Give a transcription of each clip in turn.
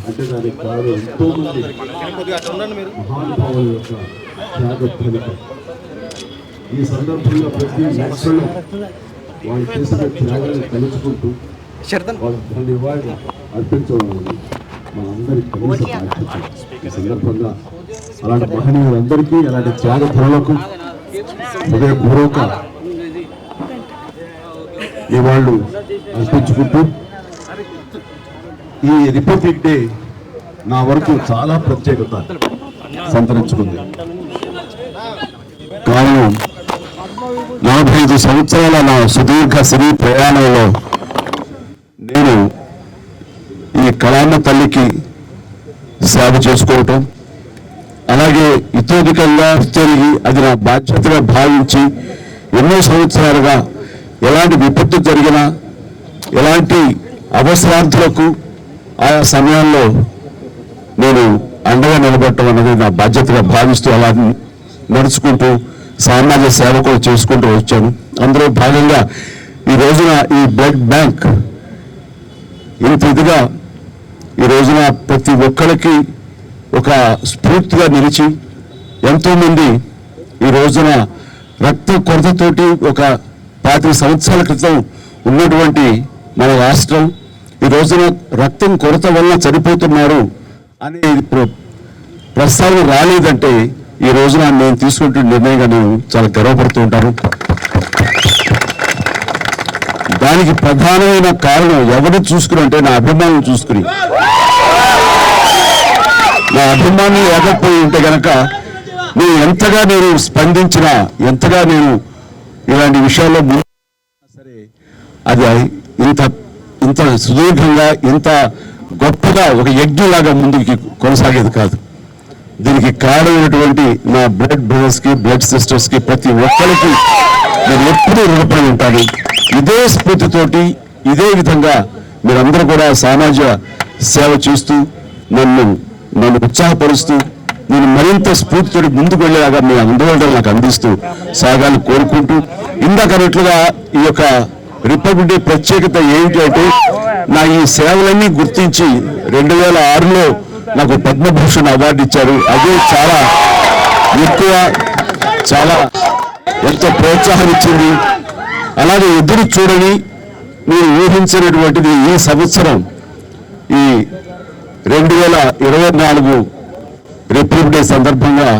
అంటే దానికి కాదు ఎంతో మంది మహానుభావుల యొక్క త్యాగ ఫలితం ఈ సందర్భంగా ప్రతి ఒక్కళ్ళు వాళ్ళు చేసిన త్యాగాన్ని తలుచుకుంటూ వాళ్ళకి నివాళి అర్పించడం అనేది మనందరి కనీస బాధ్యత ఈ సందర్భంగా అలాంటి మహనీయులందరికీ అలాంటి త్యాగ ధరలకు హృదయపూర్వక ఇవాళ్ళు అర్పించుకుంటూ ఈ రిపబ్లిక్ డే నా వరకు చాలా ప్రత్యేకత సంతరించుకుంది. కారణం నలభై ఐదు సంవత్సరాల నా సుదీర్ఘ సినీ ప్రయాణంలో నేను ఈ కళాన్న తల్లికి సేవ చేసుకోవటం అలాగే ఇతోధికంగా తిరిగి అది నా బాధ్యతగా భావించి ఎన్నో సంవత్సరాలుగా ఎలాంటి విపత్తు జరిగినా ఎలాంటి అవసరార్థులకు ఆయా సమయాల్లో నేను అండగా నిలబెట్టడం అనేది నా బాధ్యతగా భావిస్తూ అలా నడుచుకుంటూ సామాజిక సేవ కూడా చేసుకుంటూ వచ్చాను. అందులో భాగంగా ఈ రోజున ఈ బ్లడ్ బ్యాంక్ ఇంత ఇదిగా ఈ రోజున ప్రతి ఒక్కరికి ఒక స్ఫూర్తిగా నిలిచి ఎంతోమంది ఈ రోజున రక్త కొరతతోటి ఒక పాతిక సంవత్సరాల క్రితం ఉన్నటువంటి మన రాష్ట్రం ఈ రోజున రక్తం కొరత వల్ల చనిపోతున్నారు అనే ప్రస్తావన రాలేదంటే ఈ రోజున నేను తీసుకుంటున్న నిర్ణయంగా నేను చాలా గర్వపడుతూ ఉంటాను. దానికి ప్రధానమైన కారణం ఎవరిని చూసుకుని అంటే నా అభిమానులు చూసుకుని. నా అభిమానులు లేకపోయి ఉంటే కనుక నేను ఎంతగా నేను స్పందించినా ఎంతగా నేను ఇలాంటి విషయాల్లో సరే అది ఇంత ఇంత సుదీర్ఘంగా ఇంత గొప్పగా ఒక యజ్ఞలాగా ముందుకి కొనసాగేది కాదు. దీనికి కారణమైనటువంటి నా బ్లడ్ బ్రదర్స్కి బ్లడ్ సిస్టర్స్కి ప్రతి ఒక్కరికి నేను ఎప్పుడూ రుణపడి ఉంటాను. ఇదే స్ఫూర్తితోటి ఇదే విధంగా మీరందరూ కూడా సామాజిక సేవ చేస్తూ నన్ను నన్ను ఉత్సాహపరుస్తూ నేను మరింత స్ఫూర్తితోటి ముందుకు వెళ్ళేలాగా మీ అందరూ నాకు అందిస్తూ సాగాలు కోరుకుంటూ ఇందాక అన్నట్లుగా ఈ యొక్క రిపబ్లిక్ డే ప్రత్యేకత ఏంటి అంటే నా ఈ సేవలన్నీ గుర్తించి రెండు వేల ఆరులో నాకు పద్మభూషణ్ అవార్డు ఇచ్చారు. అదే చాలా ఎక్కువ చాలా ఎంతో ప్రోత్సాహం ఇచ్చింది. అలాగే ఎదురు చూడని మీరు ఊహించినటువంటిది ఈ సంవత్సరం ఈ రెండు వేల ఇరవై నాలుగు రిపబ్లిక్ డే సందర్భంగా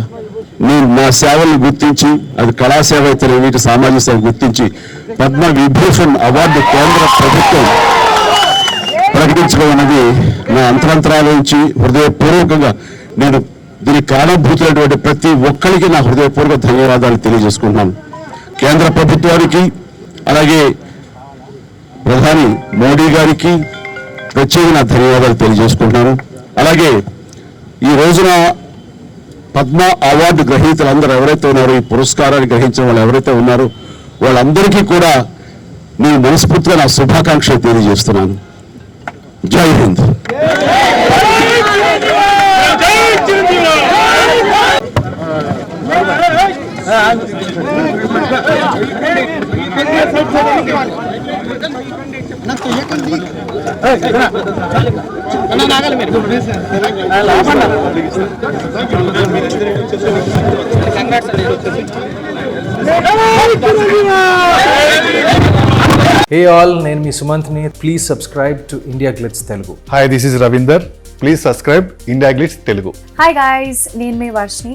నేను మా సేవలను గుర్తించి అది కళాసేవ అయితే వీటి సామాజిక సేవ గుర్తించి పద్మ విభూషణ్ అవార్డు కేంద్ర ప్రభుత్వం ప్రకటించడం అనేది నా అంతరంతరాల నుంచి హృదయపూర్వకంగా నేను దీనికి కారణభూతులైనటువంటి ప్రతి ఒక్కరికి నా హృదయపూర్వక ధన్యవాదాలు తెలియజేసుకుంటున్నాను. కేంద్ర ప్రభుత్వానికి అలాగే ప్రధాని మోడీ గారికి ప్రత్యేక నా ధన్యవాదాలు తెలియజేసుకుంటున్నాను. అలాగే ఈ రోజున పద్మ అవార్డు గ్రహీతలు అందరూ ఎవరైతే ఉన్నారో ఈ పురస్కారాన్ని గ్రహించిన వాళ్ళు ఎవరైతే ఉన్నారో వాళ్ళందరికీ కూడా నేను మనస్ఫూర్తిగా నా శుభాకాంక్షలు తెలియజేస్తున్నాను. జై హింద్. హే ఆల్ నేను మీ సుమంత్ని. Please subscribe to India Glitz Telugu hi this is Ravinder please subscribe India Glitz Telugu hi guys నేను మీ Varshini